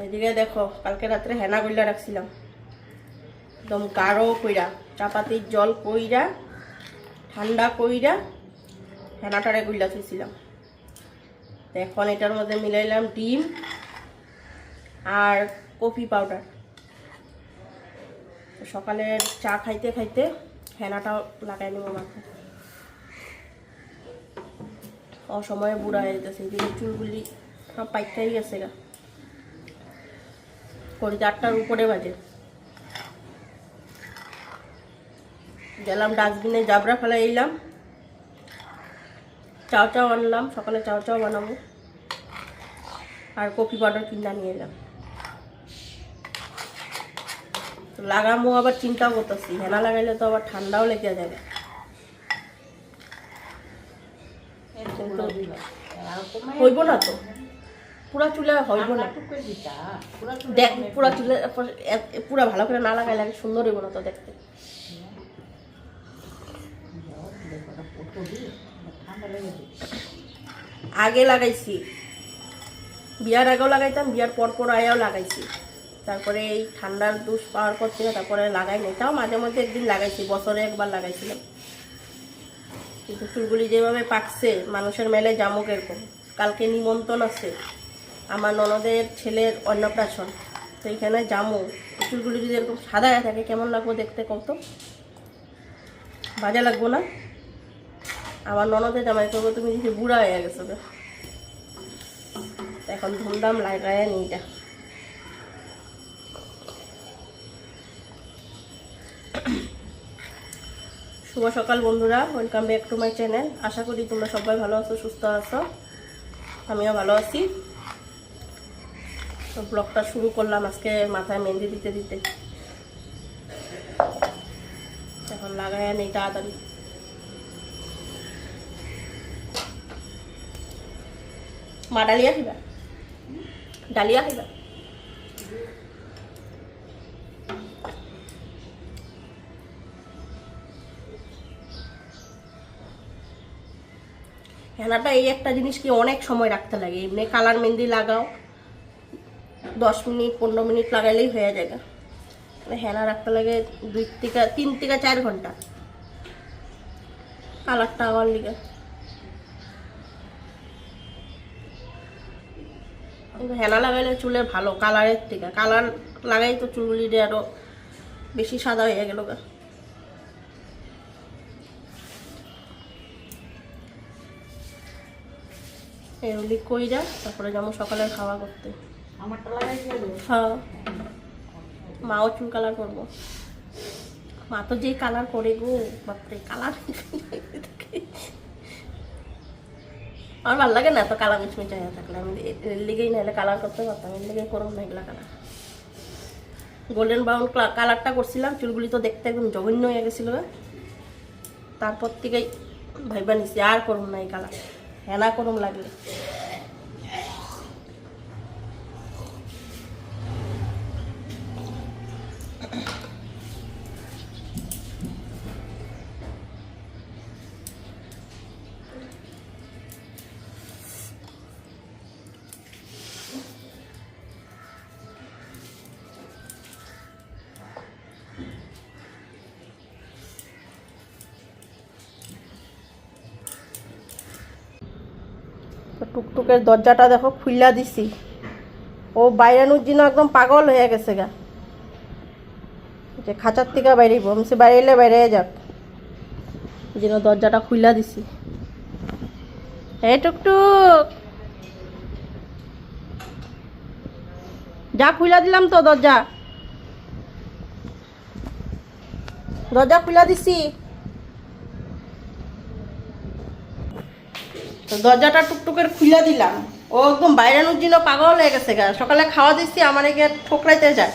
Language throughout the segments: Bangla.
ওইদিকে দেখো, কালকে রাত্রে হেনা কইরা রাখছিলাম। একদম গাঢ় কইরা, চাপাতির জল কইরা, ঠান্ডা কইরা হেনাটারে কইলা থুইছিলাম। এখন এটার মধ্যে মিলাইলাম ডিম আর কফি পাউডার। সকালে চা খাইতে খাইতে হেনাটাও লাগাই নেব মাথায় অসময়ে বুড়া হয়ে যেতেছে চুলগুলি সব পাইকাই গেছে গা। করি চারটার উপরে বাজে। গেলাম ডাস্টবিনে জাবরা ফেলা এলাম। চাও চাও আনলাম সকালে চাও চাও বানাবো। আর কফি পাউডার কিনা নিয়ে এলাম। তো লাগামো আবার চিন্তা করতেছি হেনা লাগাইলে তো আবার ঠান্ডাও লেগে যাবে। হইব না তো। পুরা চুলে হইব না। দেখ পুরা চুলে পুরা ভালো করে না লাগাইলে আগে সুন্দর হইব না তো দেখতে। আগে লাগাইছি। বিয়ার আগেও লাগাইতাম বিয়ার পর পর আয়াও লাগাইছি। তারপরে এই ঠান্ডার দুষ পাওয়ার পর থেকে তারপরে লাগাই নাই। তাও মাঝে মধ্যে একদিন লাগাইছি বছরে একবার লাগাইছিলাম। কিন্তু চুলগুলি যেভাবে পাকছে মানুষের মেলে জামুক এরকম। কালকে নিমন্ত্রণ আছে। আমার ননদের ছেলের অন্নপ্রাশন। তো এইখানে জামু, চুলগুলি যদি এরকম সাদা থাকে, কেমন লাগবো দেখতে কত বাজা লাগবো না? আমার ননদের জামাই করব, তুমি যদি বুড়া হয়ে গেছো। এখন ধুমধাম লাগায় নি এটা শুভ সকাল বন্ধুরা welcome back to my channel আশা করি তোমরা সবাই ভালো আছো, সুস্থ আছো। আমিও ভালো আছি। তো ব্লগটা শুরু করলাম আজকে মাথায় মেহেন্দি দিতে দিতে। এখন লাগাই নেই তাড়াতাড়ি। মা, ডালিয়া খাইবা? ডালিয়া খাইবা? হেনাটা এই একটা জিনিস কি অনেক সময় রাখতে লাগে। এমনি কালার মেহেন্দি লাগাও। দশ মিনিট, পনেরো মিনিট লাগাইলেই হয়ে যায় মানে হেনা রাখতে লাগে দুই থেকে, তিন থেকে চার ঘণ্টা। কালারটা আবার লিগে। হেনা লাগাইলে চুলে ভালো, কালারের থেকে। কালার লাগাই তো চুলগুলি দিয়ে আরও বেশি সাদা হয়ে গেল গা। এগুলি কইরা তারপরে যেমন সকালে খাওয়া করতে। মাও চুল কালার করব। মা তো যে কালার করে গো, বাপরে কালার আমার ভালো লাগে না তো কালা মিচমিচে হয়ে থাকলে। আমি এর লিগেই নাহলে কালার করতে পারতাম, এর লিগেই করব না এগুলা কালার গোল্ডেন ব্রাউন কালারটা করছিলাম, চুলগুলি তো দেখতে একদম জঘন্য হয়ে গেছিল। তারপর থেকেই ভাইবা নিছি, আর করুম না এই কালার হেনা করুম লাগলে। টুকটুকের দরজাটা দেখো, খুইলা দিছি। ও বাইরানোর জন্য একদম পাগল হয়ে গেছে গা। যে খাঁচার থেকে বাইরেব আমি সে বাইরে বাইরে যাক। জন্য দরজাটা খুইলা দিছি। এই টুকটুক। যা খুইলা দিলাম তো দরজা। দরজা খুইলা দিছি। তো দরজাটা টুকটুকের খুলে দিলাম। ও একদম বাইরানোর জন্য পাগল হয়ে গেছে গা। সকালে খাওয়া দিচ্ছি আমার একে ঠোকরাইতে যায়।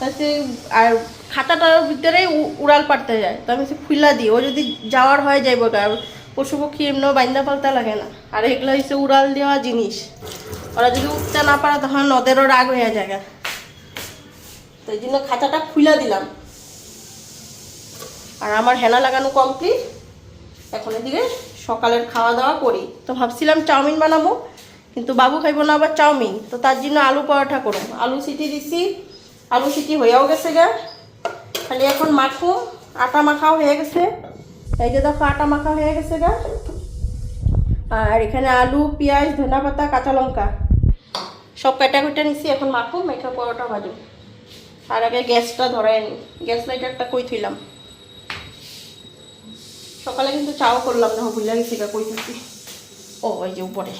তা সে, আর খাতাটার ভিতরেই উ- উড়াল পাড়তে যায়। তো আমি সে খুলা দিই। ও যদি যাওয়ার হয়ে যাইব গা পশু পক্ষী এমনিও বাইন্দা পাল্টা লাগে না। আর এগুলো হচ্ছে উড়াল দেওয়া জিনিস। ওরা যদি উঠতে না পারে, তখন ওদেরও রাগ হয়ে যায়। তো এই জন্য খাঁচাটা খুলে দিলাম। আর আমার হেনা লাগানো কমপ্লিট। এখন এদিকে সকালের খাওয়া দাওয়া করি। তো ভাবছিলাম চাউমিন বানাবো, কিন্তু বাবু খাইব না আবার চাউমিন। তো তার জন্য আলু পরোটা করো আলু সিটি দিছি, আলু সিটি হয়েও গেছে গা। খালি এখন মাখো আটা মাখাও হয়ে গেছে। এই যে দেখো আটা মাখা হয়ে গেছে গা। আর এখানে আলু, পেঁয়াজ, ধনা পাতা, কাঁচা লঙ্কা। সব কাটা কুটা নিছি, এখন মাখো মেখে পরোটা ভাজো আর আগে গ্যাসটা ধরাই নি। গ্যাস লাইটারটা কই থইলাম? সকালে কিন্তু চাও করলাম না ভুলে গেছি গা কইতেছি। ও ওই যে উপরে।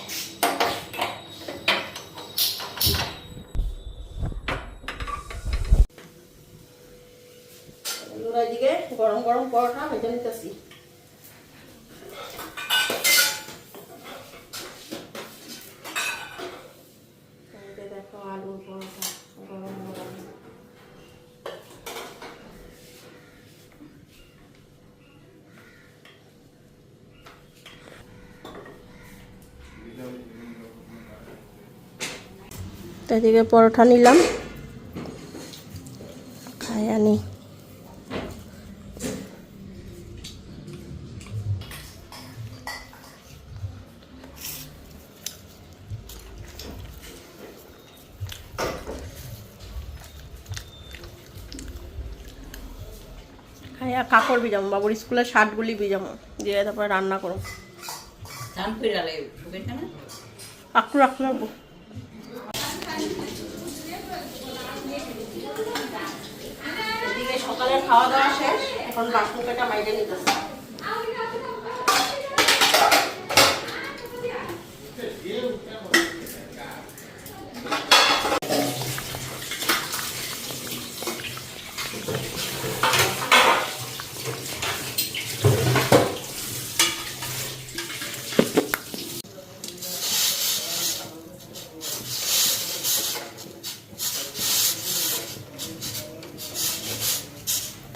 গরম গরম পরোটা ভেজে নিতেছি এই যে দেখো আলুর পরোটা গরম গরম তো এদিকে পরোটা নিলাম। খাই আনি। খাইয়া কাপড় ভিজাম বাবুর স্কুলের শার্টগুলি ভিজামো দিয়ে তারপরে রান্না করো রাখু রাখব এদিকে সকালের খাওয়া দাওয়া শেষ এখন বাসন কাটা মাইরে নিতেছে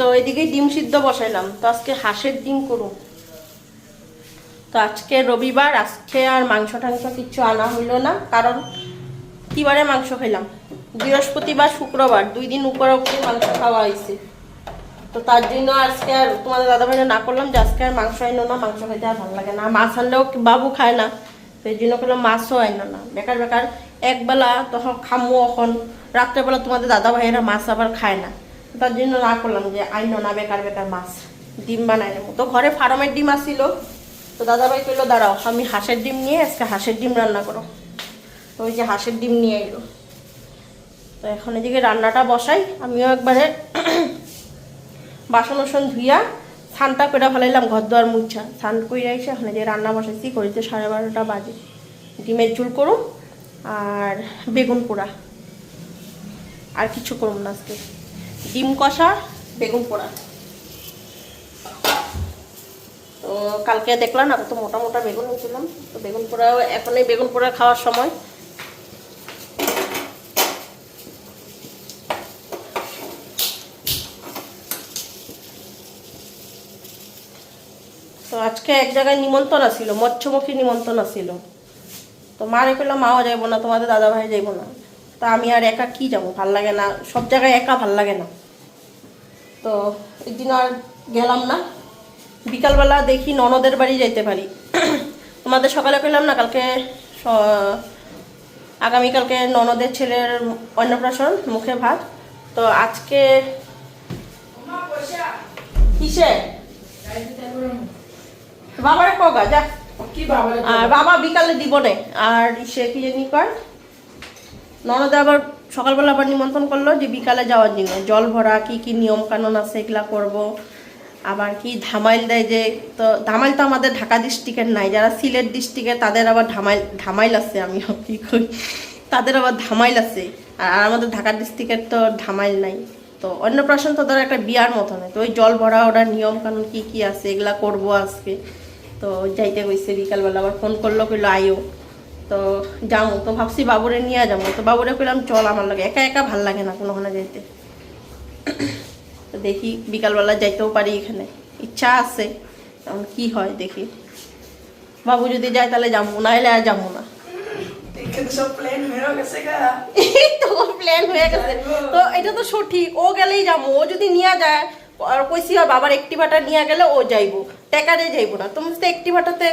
তো এদিকে ডিম সিদ্ধ বসাইলাম। তো আজকে হাঁসের ডিম করুন তো আজকে রবিবার, আজকে আর মাংস টাংস কিছু আনা হইল না, কারণ কিবারে মাংস খাইলাম। বৃহস্পতিবার, শুক্রবার, দুই দিন উপরে উপরে মাংস খাওয়া হয়েছে তো তার জন্য আজকে আর তোমাদের দাদা ভাই না করলাম যে আজকে আর মাংস আইনো না, মাংস খাইতে আর ভালো লাগে না। মাছ আনলেও বাবু খায় না এই জন্য করলাম মাছও আইনো না। বেকার বেকার, একবেলা তখন খামু এখন রাত্রেবেলা তোমাদের দাদা ভাইয়েরা মাছ আবার খায় না। তার জন্য না করলাম যে আইনো না বেকার বেকার মাছ, ডিম বানাই নেব। তো ঘরে ফার্মের ডিম আসছিল তো দাদা ভাই কইলো, দাঁড়াও, আমি হাঁসের ডিম নিয়ে আজকে হাঁসের ডিম রান্না করো। তো ওই যে হাঁসের ডিম নিয়ে এলো। তো এখন এদিকে রান্নাটা বসাই। আমিও একবারে বাসন ওসন ধুইয়া স্নানটা করে ফেলাইলাম ঘর দুয়ার মুছা। স্নান করে এসে এখন যে রান্না বসাইছি, করিতে সাড়ে বারোটা বাজে। ডিমের ঝুল করুম, আর বেগুন পোড়া। আর কিছু করুম না আজকে। ডিম কষা বেগুন পোড়া। তো কালকে দেখলাম না কত মোটা মোটা বেগুন হয়েছিলাম তো বেগুন পোড়াও এখন এই বেগুন পোড়া খাওয়ার সময়। তো আজকে এক জায়গায় নিমন্ত্রণ আসছিল মৎস্যমুখী নিমন্ত্রণ আসছিল তো মারে কইলাম মাও যাইবো না, তোমাদের দাদা ভাই যাইবো না। তা আমি আর একা কি যাব? ভালো লাগে না। সব জায়গায় একা ভালো লাগে না। তো একদিন আর গেলাম না। বিকালবেলা দেখি ননদের বাড়ি যাইতে পারি। তোমাদের সকালে পেলাম না কালকে আগামীকালকে ননদের ছেলের অন্নপ্রাশন মুখে ভাত। তো আজকে কিসে? বাবারে কগা যা। আর বাবা বিকালে দিব নে আর সে কি জানি কয়? ননদে আবার সকালবেলা আবার নিমন্ত্রণ করল যে বিকালে যাওয়ার জন্য জল ভরা, কি কি নিয়ম কানুন আছে এগুলা করব। আবার কি ধামাইল দেয় যে, তো ধামাইল তো আমাদের ঢাকা ডিস্ট্রিক্টের নাই, যারা সিলেট ডিস্ট্রিক্টের তাদের আবার ধামাইল ধামাইল আছে, আমি কি কই। তাদের আবার ধামাইল আছে। আর আমাদের ঢাকা ডিস্ট্রিক্টের তো ধামাইল নাই। তো অন্নপ্রাশন তো ধরো একটা বিয়ার মতো নয় তো ওই জল ভরা, ওরা নিয়ম কানুন কি কি আছে, এগুলা করব আজকে। তো যাইতে হয়েছে বিকালবেলা, আবার ফোন করল, কইলো আইও তো যাব। তো ভাবছি বাবুরে নিয়ে যাব। তো বাবুরে কইলাম চল আমার লাগে। একা একা ভালো লাগে না কোনোখানে যাইতে। তো দেখি বিকালবেলা যাইতেও পারি এখানে। ইচ্ছা আছে এখন কি হয় দেখি। বাবু যদি যায় তাহলে যাব না এলে আর যাব না। তো প্ল্যান হয়ে গেছে তো প্ল্যান হয়ে গেছে। তো এটা তো সঠিক ও গেলেই যাব। ও যদি নিয়ে যায় আর কইছি আর বাবার একটিভাটা নিয়ে গেলে ও যাইবো। টেকারে যাইবো না। তুমি তো একটিভাটাতে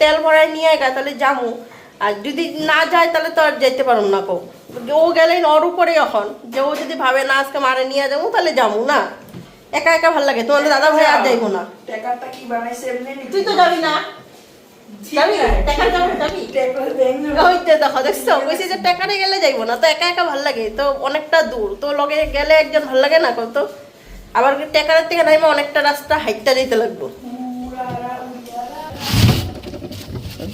তেল ভরায় নিয়ে গা তাহলে যাব। আর যদি না যায় তাহলে তো আর যেতে পারুম না কো। ও গেলেই ওর উপরে এখন। যে ও যদি ভাবে না আজকে মারে নিয়ে যাব তাহলে যাব না। একা একা ভালো লাগে। তোমাদের দাদা ভাই আর যাইবো না। টাকাটা কি বানাইছে এমনি নাকি? তুই তো যাবি না। যাবি? টাকা যাবি যাবি? টাকার ব্যাংক ওই তো দেখো দেখছ? যে টাকারে গেলে যাইবো না। তো একা একা ভালো লাগে। তো অনেকটা দূর। তো লগে গেলে একজন ভালো লাগে না কত আবার টেকারের থেকে নাইমে অনেকটা রাস্তা হাইটটা দিতে লাগবো।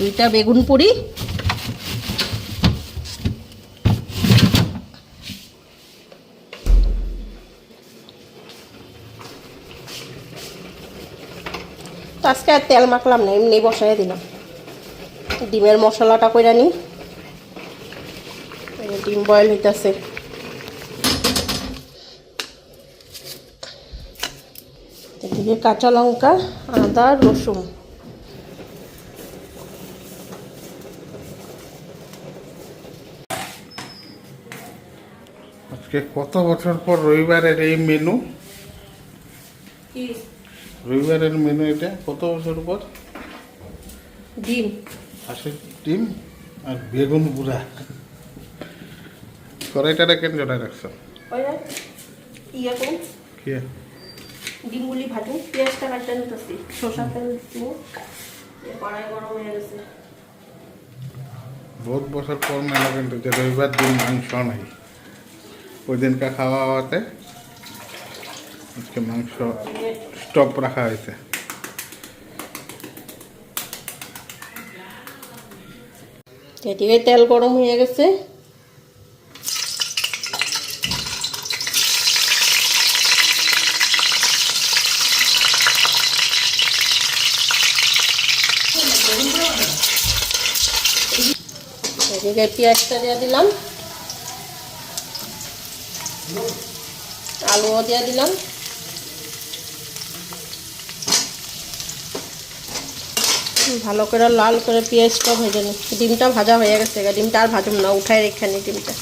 দুইটা বেগুন পুরি তো আজকে আর তেল মাখলাম না এমনি বসাই দিলাম। ডিমের মশলাটা কইরা নি ডিম বয়েল হইতেছে। এদিকে কাঁচা লঙ্কা আদা রসুন। আজকে কত বছর পর রবিবারের এই মেনু রবিবারের মেনু এটা? কত বছর পর? ডিম। হাঁসের ডিম আর বেগুন বুড়া কড়াইটারে কেন জড়াই রাখছো? ইয়ে করুন কি? ডিমগুলি ভাজুন পেঁয়াজটা কাটতে নিতেছি। শসা তেল দিব। এই কড়াই গরম হয়ে গেছে। বহুত বছর পর মেলা কিন্তু যে রবিবার দিন মাংস নাই। ওই খাওয়া হওয়াতে আজকে মাংস স্টপ রাখা হয়েছে। তেল গরম হয়ে গেছে। এদিকে পেঁয়াজটা দিয়ে দিলাম। আলুও দিয়ে দিলাম। ভালো করে লাল করে পেঁয়াজটা ভেজে নি ডিমটা ভাজা হয়ে গেছে ডিমটা আর ভাজুম না, উঠাই রেখে নি ডিমটা।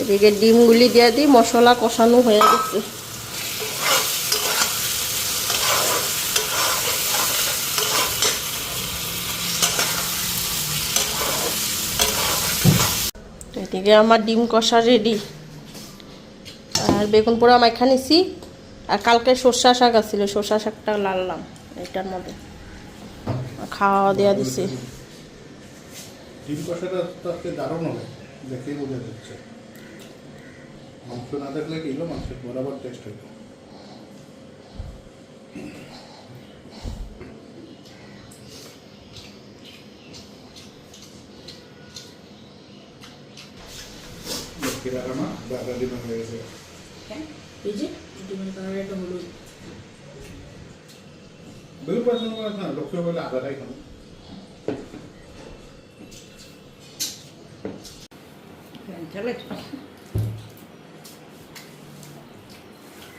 এদিকে ডিমগুলি দিয়ে দিই, মশলা কষানো হয়ে গেছে। এদিকে আমার ডিম কষা রেডি আর বেগুন পোড়া মাখা নিছি। আর কালকে সর্ষা শাক আছিল, সর্ষা শাকটা লাললাম এটার মধ্যে। খাওয়া দেওয়া দিছি। দেখেই বোঝা যাচ্ছে। মাংস না কি মাংসের বরাবর টেস্ট লক্ষ্মী রাখানা দাদা হয়ে গেছে। এই যে ডিমের কালার একটা হলুদ। বেগুন পছন্দ করে না লক্ষ্মী বলে আদাটাই খাব।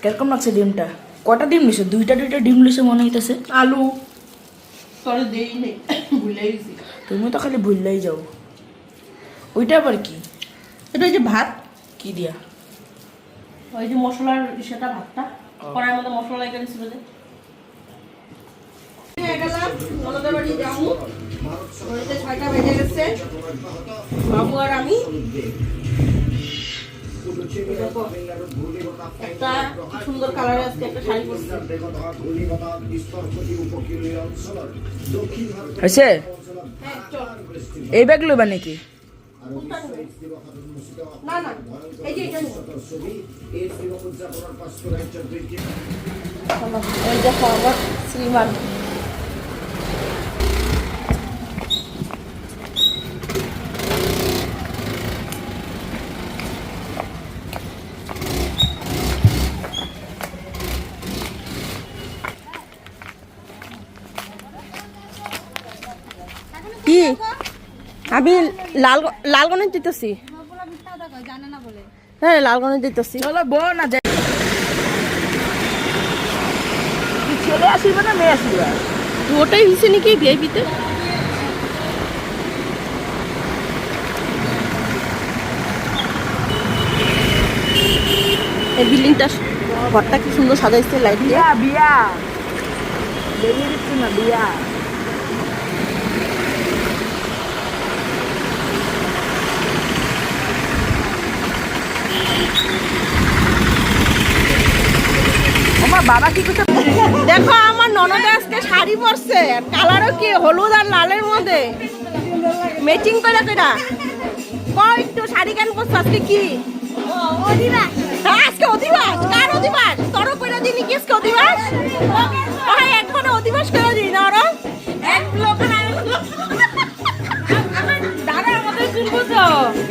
কীরকম লাগছে ডিমটা? কটা ডিম লিছে দুইটা দুইটা ডিম লিছে মনে হইতেছে। আলু। সরে দেই নেই ভুলে গেছি। তুমি তো খালি ভুললেই যাও। ওইটা আবার কি? এটা ওই যে ভাত। কি দিয়া? ওই যে মশলার সেটা ভাতটা। কড়াইয়ের মধ্যে মশলা লাগে দিছিল যে ছয়টা বেজে গেছে। বাবু আর আমি। একটা সুন্দর কালারে আজকে একটা শাড়ি পরছি। হয়েছে? হ্যাঁ, এই ব্যাগ লইবা নাকি? না না এই যে এটা এই দেখো আমার শ্রীমান। আমি লাল লালগণে দিতেছি। হ্যাঁ লালগণে দিতেছি। চলো বল না যাই ছেলে আসিবে না মেয়ে আসিবে? ওটাই হয়েছে নাকি ভিআইপিতে এই বিল্ডিংটা ঘরটা কি সুন্দর সাজাইছে লাইট দিয়ে? বিয়া। বেরিয়ে দিচ্ছে না বিয়া। আমার বাবা কি করছে? দেখো আমার ননদে আজকে শাড়ি পরছে। কালারও কি হলুদ আর লালের মধ্যে। ম্যাচিং করে কেনা কই একটু শাড়ি কেন পরছো আজকে কি? অধিবাস। আজকে অধিবাস। কার অধিবাস? তোর কইরা দিনি কি আজকে অধিবাস? ওই একবারে অধিবাস করে দিই না ওরা এক লোক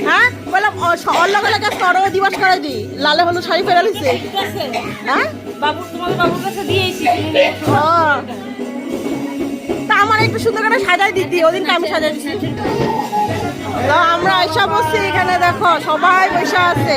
হ্যাঁ বললাম ওর লগে লগে তোর অধিবাস করে দিই। লালে হলুদ শাড়ি পরে লিছে হ্যাঁ? বাবু তোমাদের বাবুর কাছে দিয়েছি তা আমার একটু সুন্দর করে সাজাই দিতি ওদিনকে আমি তো আমরা আইসা বসছি এখানে দেখো সবাই বসে আছে।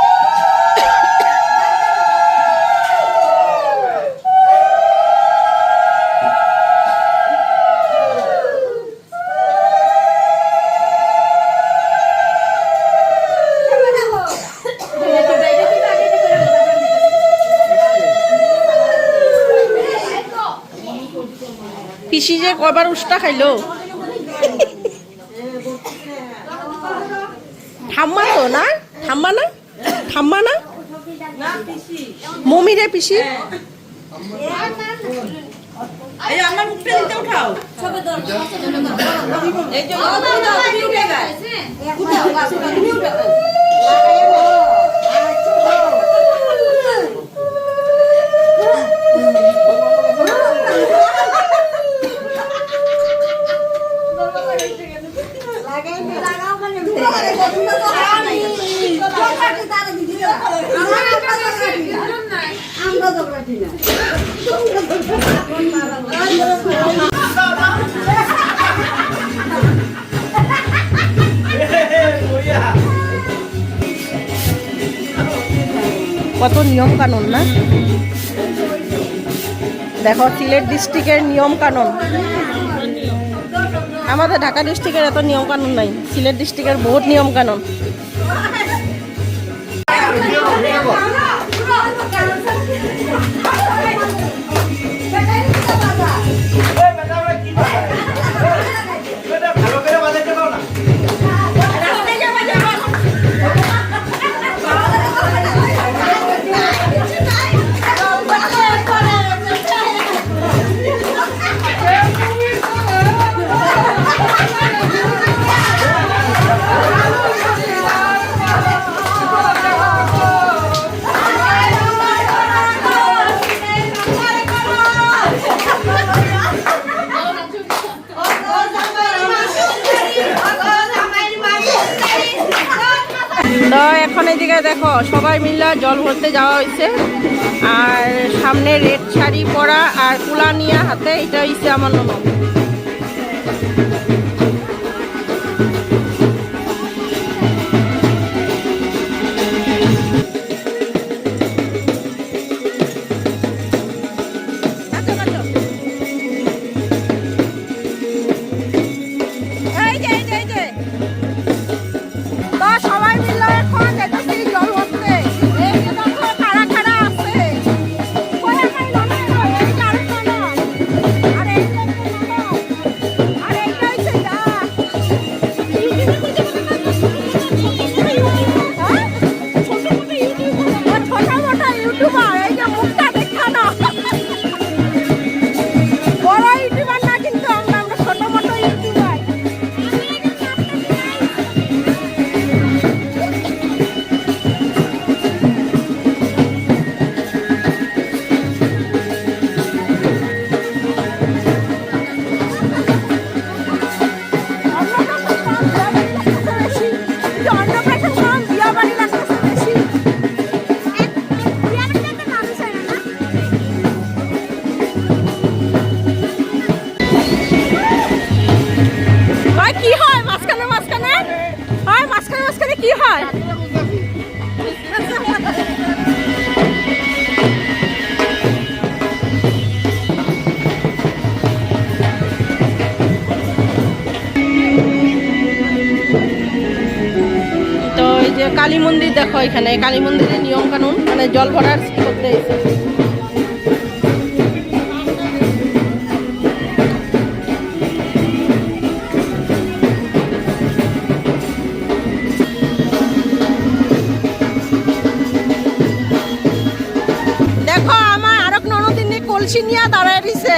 পিসি যে কবার উষ্টা খাইলো ঠাম্মা তো না ঠাম্মা না ঠাম্মা না মমি রে পিসি নিয়ম কানুন না? দেখো, সিলেট ডিস্ট্রিক্টের নিয়ম কানুন আমাদের ঢাকা ডিস্ট্রিক্টের এত নিয়ম কানুন নাই। সিলেট ডিস্ট্রিক্টের বহুত নিয়ম সবাই মিলে জল ভরতে যাওয়া হয়েছে। আর সামনে রেড শাড়ি পরা আর কুলা নিয়ে হাতে, এটা হয়েছে আমার ননদ দেখো এখানে কালী মন্দিরের নিয়ম কানুন মানে জল ভরার করতে দেখো, আমার আরক ননদিনী কলসি নিয়ে দাঁড়ায় দিছে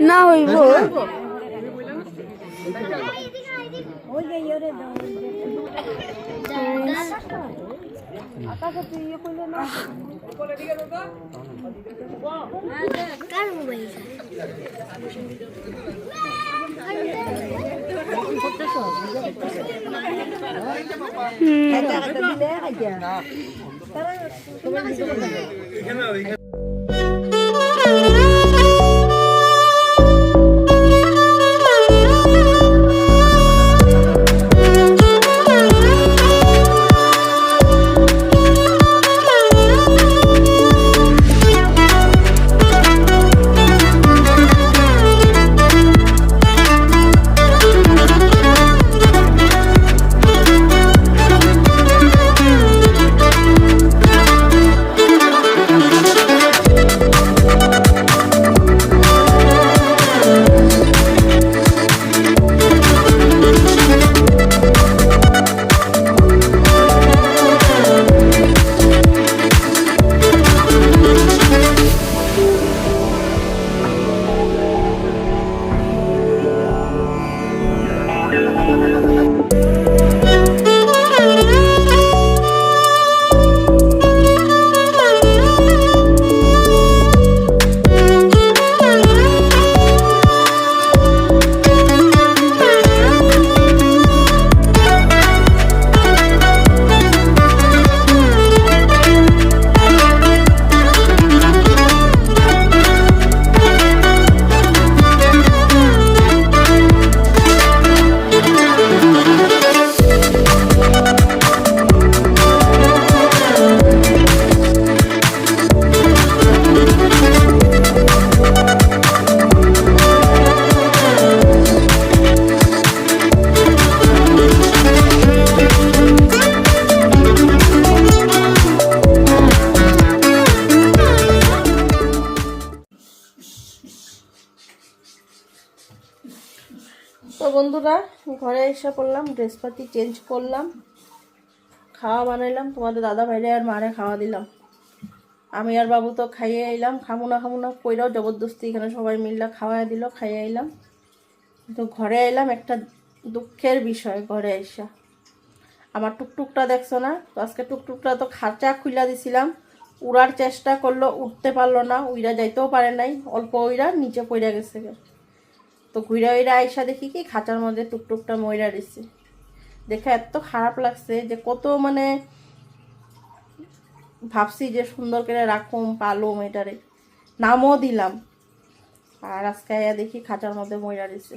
না হইব তো এসে পড়লাম, ড্রেসপাতি চেঞ্জ করলাম, খাওয়া বানাইলাম। তোমাদের দাদা ভাইরে আর মারে খাওয়া দিলাম। আমি আর বাবু তো খাইয়ে এলাম খামু না খামু না কইরাও জবরদস্তি এখানে সবাই মিললে খাওয়াই দিল, খাইয়ে এলাম তো ঘরে এলাম একটা দুঃখের বিষয় ঘরে এসা আমার টুকটুকটা দেখছ না? তো আজকে টুকটুকটা তো খাঁচা খুইলা দিছিলাম। উড়ার চেষ্টা করল, উঠতে পারল না, উইরা যাইতেও পারে নাই, অল্প উইরা নিচে পড়ে গেছে। তো ঘুরে উইরা আইসা দেখি কি খাঁচার মধ্যে টুকটুকটা ময়রা দিছে দেখে এত খারাপ লাগছে যে কত মানে ভাবছি যে সুন্দর করে রাখুম, পালুম এটারে। নামও দিলাম। আর আজকে দেখি খাঁচার মধ্যে ময়রা দিছে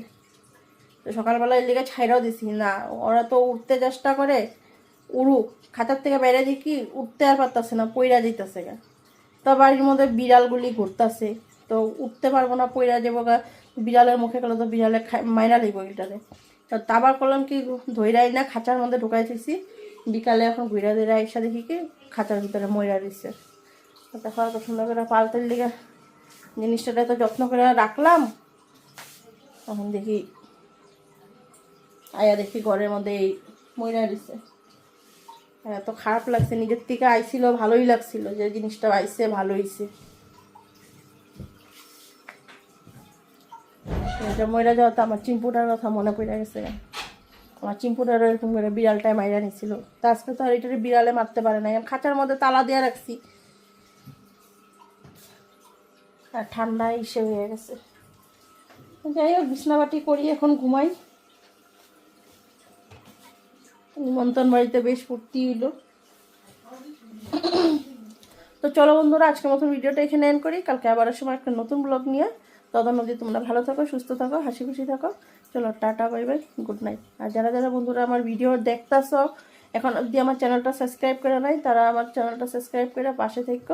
তো সকালবেলা এর লিগে ছাইরাও দিছি। না, ওরা তো উঠতে চেষ্টা করে, উড়ুক। খাঁচার থেকে বাইরে দেখি উঠতে আর পারতাছে না, পইরা দিতেছে গা। তো বাড়ির মধ্যে বিড়ালগুলি ঘুরতাছে। তো উঠতে পারব না, পইরা যাব গা। বিড়ালের মুখে গেলে তো বিড়ালে মাইরা লিব এটারে তো আবার করলাম কি ধৈরাই না, খাঁচার মধ্যে ঢুকাই দিছি। বিকালে এখন ঘুরা ধরে আইসা দেখি কি, খাঁচার ভিতরে ময়রা দিচ্ছে তো দেখো এত সুন্দর করে পালতের লিগে জিনিসটা তো যত্ন করে রাখলাম। তখন দেখি, আয়া দেখি ঘরের মধ্যে এই ময়রা দিছে। এত খারাপ লাগছে, নিজের থেকে আইছিল, ভালোই লাগছিল যে জিনিসটা আইসে ভালো হইছে। এটা ময়রা যাওয়া তো আমার চিম্পুটার কথা মনে পড়ে গেছে আমার চিম্পুটারও এরকম করে বিড়ালটায় মাইরা নিছিল। তা আজকে তো আর এটারে বিড়ালে মারতে পারে না আমি খাঁচার মধ্যে তালা দিয়ে রাখছি। আর ঠান্ডা ইসে হয়ে গেছে। যাই হোক বিছনাবাটি করি, এখন ঘুমাই। নিমন্ত্রণ বাড়িতে বেশ ফুর্তি হইল। তো চলো বন্ধুরা, আজকের মতো ভিডিওটা এখানে এন্ড করি। কালকে আবার সময় একটা নতুন ব্লগ নিয়ে। তখন অবধি তোমরা ভালো থাকো, সুস্থ থাকো, হাসি খুশি থাকো। চলো, tata bye bye good night আর যারা যারা বন্ধুরা আমার ভিডিও দেখতেছ, এখন অবধি আমার চ্যানেলটা সাবস্ক্রাইব করে নাই, তারা আমার চ্যানেলটা সাবস্ক্রাইব করে পাশে থেকে।